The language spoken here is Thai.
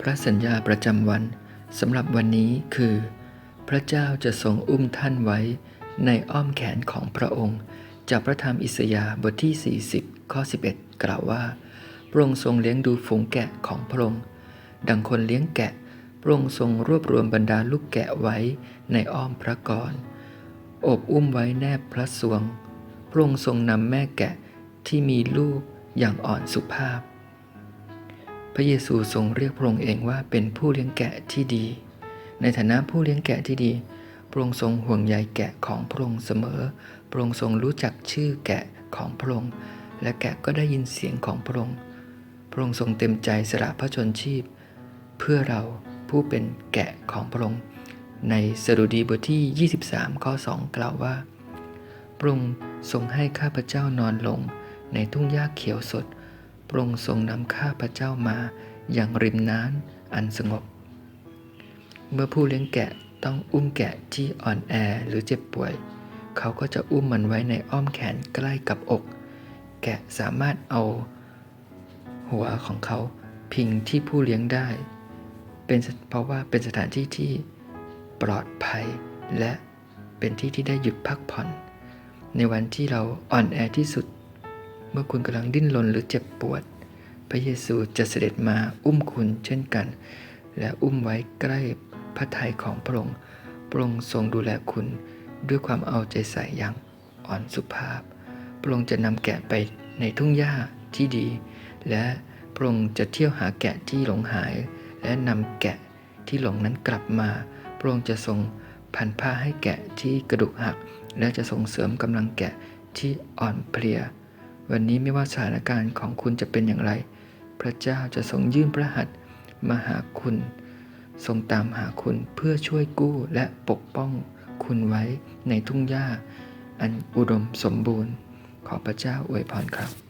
พระสัญญาประจำวันสำหรับวันนี้คือ พระเจ้าจะทรงอุ้มท่านไว้ในอ้อมแขนของพระองค์ จากพระธรรมอิสยาห์บทที่ 40 ข้อ 11 กล่าวว่า พระองค์ทรงเลี้ยงดูฝูงแกะของพระองค์ ดังคนเลี้ยงแกะ พระองค์ทรงรวบรวมบรรดาลูกแกะไว้ในอ้อมพระกรอบอุ้มไว้แนบพระสวง พระองค์ทรงนำแม่แกะที่มีลูกอย่างอ่อนสุภาพ ระเยซูทรงเรียกพระองค์เองว่าเป็นผู้เลี้ยงแกะที่ดี ในฐานะผู้เลี้ยงแกะที่ดี พระองค์ทรงห่วงใยแกะของพระองค์เสมอ พระองค์ทรงรู้จักชื่อแกะของพระองค์ และแกะก็ได้ยินเสียงของพระองค์ พระองค์ทรงเต็มใจสละพระชนชีพ เพื่อเราผู้เป็นแกะของพระองค์ ในสดุดีบทที่ 23 ข้อ 2 กล่าวว่า พระองค์ทรงให้ข้าพเจ้านอนลงในทุ่งหญ้าเขียวสด พระองค์ทรงนำข้าพระเจ้ามาอย่างริมน้ำอันสงบ เมื่อผู้เลี้ยงแกะต้องอุ้มแกะที่อ่อนแอหรือเจ็บป่วย เขาก็จะอุ้มมันไว้ในอ้อมแขนใกล้กับอก แกะสามารถเอา หัวของเขาพิงที่ผู้เลี้ยงได้ เป็นเพราะว่าเป็นสถานที่ที่ปลอดภัยและเป็นที่ที่ได้หยุดพักผ่อน ในวันที่เราอ่อนแอที่สุด มื่อคุณกำลังดิ้นรนหรือเจ็บปวด พระเยซูจะเสด็จมาอุ้มคุณเช่นกัน และอุ้มไว้ใกล้พระทัยของพระองค์พระองค์ทรงดูแลคุณด้วยความเอาใจใส่อย่างอ่อนสุภาพ พระองค์จะนำแกะไปในทุ่งหญ้าที่ดี และพระองค์จะเที่ยวหาแกะที่หลงหาย และนำแกะที่หลงนั้นกลับมา พระองค์จะทรงพันผ้าให้แกะที่กระดูกหัก และจะส่งเสริมกำลังแกะที่อ่อนเพลีย วันนี้ไม่ว่าสถานการณ์ของคุณจะเป็นอย่างไร พระเจ้าจะทรงยื่นพระหัตถ์มาหาคุณ ทรงตามหาคุณเพื่อช่วยกู้และปกป้องคุณไว้ในทุ่งหญ้า อันอุดมสมบูรณ์ ขอพระเจ้าอวยพรครับ